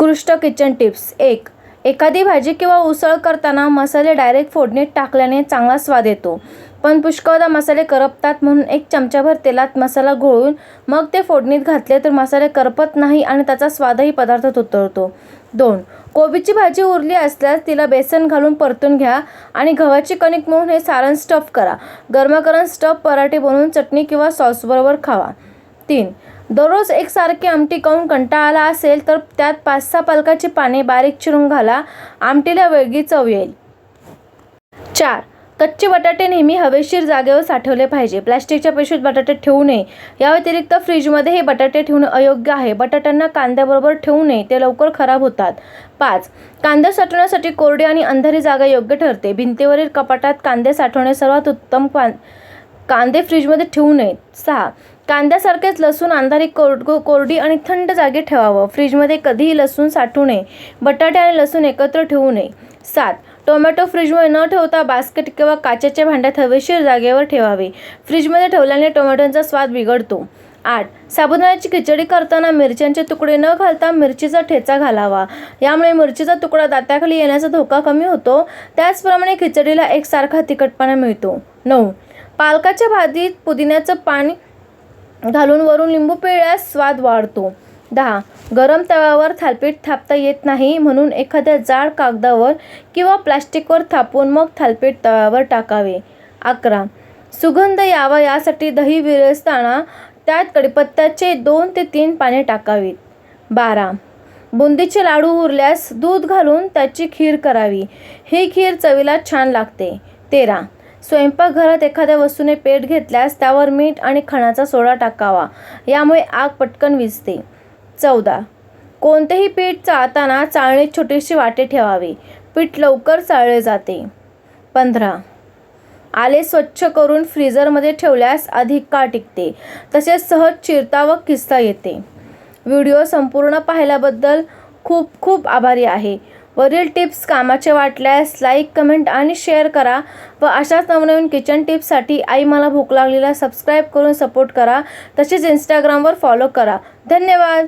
उत्कृष्ट kitchen tips एक एखादी भाजी किंवा उसळ करताना मसाले डायरेक्ट फोडणीत टाकल्याने चांगला स्वाद येतो. पण पुष्कळदा मसाले करपतात म्हणून एक चमचाभर तेलात मसाला घोळून मग ते फोडणीत घातले तर मसाले करपत नाही आणि त्याचा स्वादही पदार्थात उतरतो. दोन कोबीची भाजी उरली असल्यास तिला बेसन घालून परतून घ्या आणि गव्हाची कणिक म्हणून हे सारण स्टफ करा. गरमागरम स्टफ पराठे बनवून चटणी किंवा सॉसबरोबर खावा. तीन दररोज एकसारखी आमटी खाऊन कंटाळा आला असेल तर त्यात पाच सहा पालकाची पाने बारीक चिरून घाला. आमटीला वेगळी चव येईल. चार. कच्चे बटाटे नेहमी हवेशीर जागेवर साठवले पाहिजे. प्लॅस्टिकच्या पिशवीत बटाटे ठेवू नये. या व्यतिरिक्त फ्रीजमध्ये हे बटाटे ठेवणे अयोग्य आहे. बटाट्यांना कांद्याबरोबर ठेवू नये. ते लवकर खराब होतात. पाच. कांदे साठवण्यासाठी कोरडी आणि अंधारी जागा योग्य ठरते. भिंतीवरील कपाटात कांदे साठवणे सर्वात उत्तम कांदे फ्रीजमध्ये ठेवू नयेत. सहा. कांद्यासारखेच लसूण अंधारी कोरड कोरडी आणि थंड जागी ठेवावं. फ्रीजमध्ये कधीही लसूण साठवू नये. बटाटे आणि लसूण एकत्र ठेवू नये. सात टोमॅटो फ्रीजमध्ये न ठेवता बास्केट किंवा काचेच्या भांड्यात हवेशीर जागेवर ठेवावे. फ्रीजमध्ये ठेवल्याने टोमॅटोचा स्वाद बिघडतो. आठ साबुदाण्याची खिचडी करताना मिरच्यांचे तुकडे न घालता मिरचीचा ठेचा घालावा. यामुळे मिरचीचा तुकडा दाताखाली येण्याचा धोका कमी होतो. त्याचप्रमाणे खिचडीला एकसारखा तिखटपणा मिळतो. नऊ पालकाच्या भाजीत पुदिन्याचं पाणी घालून वरून लिंबू पिळल्यास स्वाद वाढतो. दहा. गरम तव्यावर थालपीठ थापता येत नाही म्हणून एखाद्या जाड कागदावर किंवा प्लास्टिकवर थापून मग थालपीठ तव्यावर टाकावे. अकरा. सुगंध यावा यासाठी दही विरजताना त्यात कडीपत्त्याचे दोन ते तीन पाने टाकावीत. बारा. बुंदीचे लाडू उरल्यास दूध घालून त्याची खीर करावी. ही खीर चवीला छान लागते. तेरा. स्वयंपाकघरात एखाद्या वस्तूने पेट घेतल्यास त्यावर मीठ आणि खणाचा सोडा टाकावा. यामुळे आग पटकन विझते. चौदा. कोणतेही पीठ चाळताना चाळणीत छोटीशी वाटे ठेवावी. पीठ लवकर चाळले जाते. पंधरा. आले स्वच्छ करून फ्रीजरमध्ये ठेवल्यास अधिक काळ टिकते. तसेच सहज चिरता व किसता येते. व्हिडिओ संपूर्ण पाहिल्याबद्दल खूप खूप आभारी आहे. वरील टिप्स कामाचे वाटल्यास लाईक कमेंट आणि शेअर करा व अशाच नवनवीन किचन टिप्ससाठी आई मला भूक लागलेला सबस्क्राईब करून सपोर्ट करा. तसेच इंस्टाग्रामवर फॉलो करा. धन्यवाद.